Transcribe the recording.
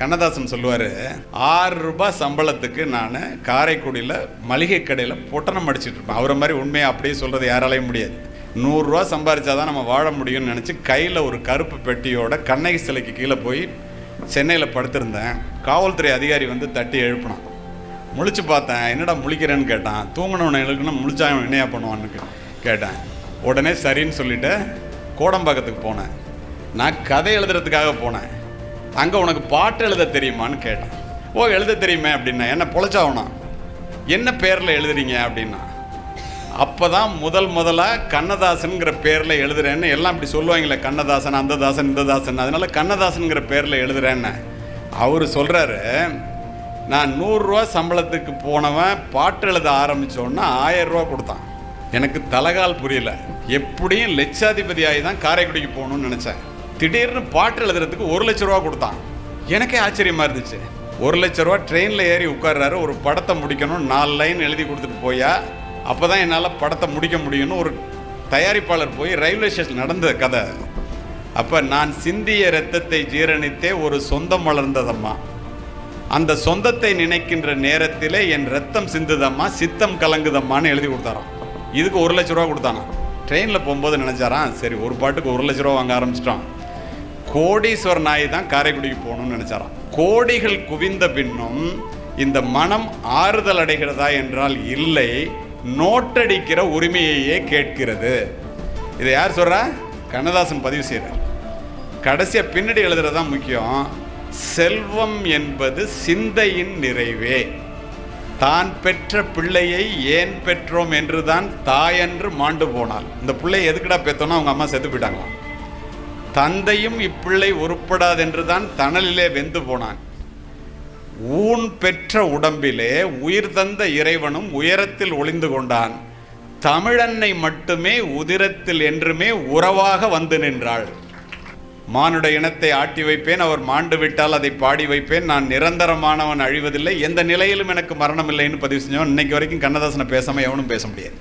கண்ணதாசன் சொல்லுவார் ஆறு ரூபாய் சம்பளத்துக்கு நான் காரைக்குடியில் மளிகை கடையில் பொட்டணம் அடிச்சுட்டு இருப்பேன். அவரை மாதிரி உண்மையை அப்படியே சொல்கிறது யாராலையும் முடியாது. நூறுரூவா சம்பாரிச்சாதான் நம்ம வாழ முடியும்னு நினச்சி கையில் ஒரு கருப்பு பெட்டியோட கண்ணகி சிலைக்கு கீழே போய் சென்னையில் படுத்திருந்தேன். காவல்துறை அதிகாரி வந்து தட்டி எழுப்பினான். முழிச்சு பார்த்தேன் என்னடா முழிக்கிறேன்னு கேட்டான். தூங்கினவனை எழுக்கணும் முழிச்சா அவன் என்னையா பண்ணுவான்னு கேட்டேன். உடனே சரின்னு சொல்லிட்டு கோடம்பாக்கத்துக்கு போனேன். நான் கதை எழுதுறதுக்காக போனேன். அங்கே உனக்கு பாட்டு எழுத தெரியுமான்னு கேட்டேன். ஓ எழுத தெரியுமே அப்படின்னா என்ன பொழைச்சாவனா? என்ன பேரில் எழுதுறீங்க? அப்படின்னா அப்போ தான் முதல் முதலாக கண்ணதாசனுங்கிற பேரில் எழுதுறேன்னு எல்லாம் இப்படி சொல்லுவாங்களே கண்ணதாசன் அந்த தாசன் இந்த தாசன் அதனால கண்ணதாசனுங்கிற பேரில் எழுதுறேன்னு. அவர் சொல்கிறாரு நான் நூறுரூவா சம்பளத்துக்கு போனவன் பாட்டு எழுத ஆரம்பித்தோன்னா ஆயரூவா கொடுத்தான். எனக்கு தலகால் புரியல. எப்படியும் லட்சாதிபதி ஆகி தான் காரைக்குடிக்கு போகணும்னு நினச்சேன். திடீர்னு பாட்டு எழுதுறதுக்கு ஒரு லட்ச ரூபா கொடுத்தான். எனக்கே ஆச்சரியமாக இருந்துச்சு. ஒரு லட்ச ரூபா ட்ரெயினில் ஏறி உட்கார்றாரு ஒரு படத்தை முடிக்கணும் நாலு லைன் எழுதி கொடுத்துட்டு போயா அப்போ தான் என்னால் படத்தை முடிக்க முடியும்னு ஒரு தயாரிப்பாளர் போய் ரயில்வே ஸ்டேஷன் நடந்த கதை. அப்போ நான் சிந்திய ரத்தத்தை ஜீரணித்தே ஒரு சொந்தம் வளர்ந்ததம்மா. அந்த சொந்தத்தை நினைக்கின்ற நேரத்திலே என் ரத்தம் சிந்துதம்மா சித்தம் கலங்குதம்மான்னு எழுதி கொடுத்தாராம். இதுக்கு ஒரு லட்ச ரூபா கொடுத்தானா ட்ரெயினில் போகும்போது நினச்சாரான் சரி ஒரு பாட்டுக்கு ஒரு லட்ச ரூபா வாங்க ஆரம்பிச்சிட்டான் கோடீஸ்வர நாய் தான் காரைக்குடிக்கு போகணும்னு நினச்சாராம். கோடிகள் குவிந்த பின்னும் இந்த மனம் ஆறுதல் அடைகிறதா என்றால் இல்லை நோட்டடிக்கிற உரிமையையே கேட்கிறது. இதை யார் சொல்கிறா கண்ணதாசன் பதிவு செய்கிறார் கடைசியாக பின்னாடி எழுதுறது தான் முக்கியம். செல்வம் என்பது சிந்தையின் நிறைவே. தான் பெற்ற பிள்ளையை ஏன் பெற்றோம் என்றுதான் தாயன்று மாண்டு போனாள். இந்த பிள்ளை எதுக்குடா பெற்றோன்னா அவங்க அம்மா செத்து போயிட்டாங்களாம். தந்தையும் இப்பிள்ளை உருப்படாதென்று தான் தணலிலே வெந்து போனான். ஊன் பெற்ற உடம்பிலே உயிர் தந்த இறைவனும் உயரத்தில் ஒளிந்து கொண்டான். தமிழன்னை மட்டுமே உதிரத்தில் என்றுமே உறவாக வந்து நின்றாள். மானுட இனத்தை ஆட்டி வைப்பேன் அவர் மாண்டு விட்டால் அதை பாடி வைப்பேன். நான் நிரந்தரமானவன் அழிவதில்லை. எந்த நிலையிலும் எனக்கு மரணம் இல்லைன்னு பதிவு செஞ்சவன். இன்னைக்கு வரைக்கும் கண்ணதாசனை பேசாமல் எவனும் பேச முடியாது.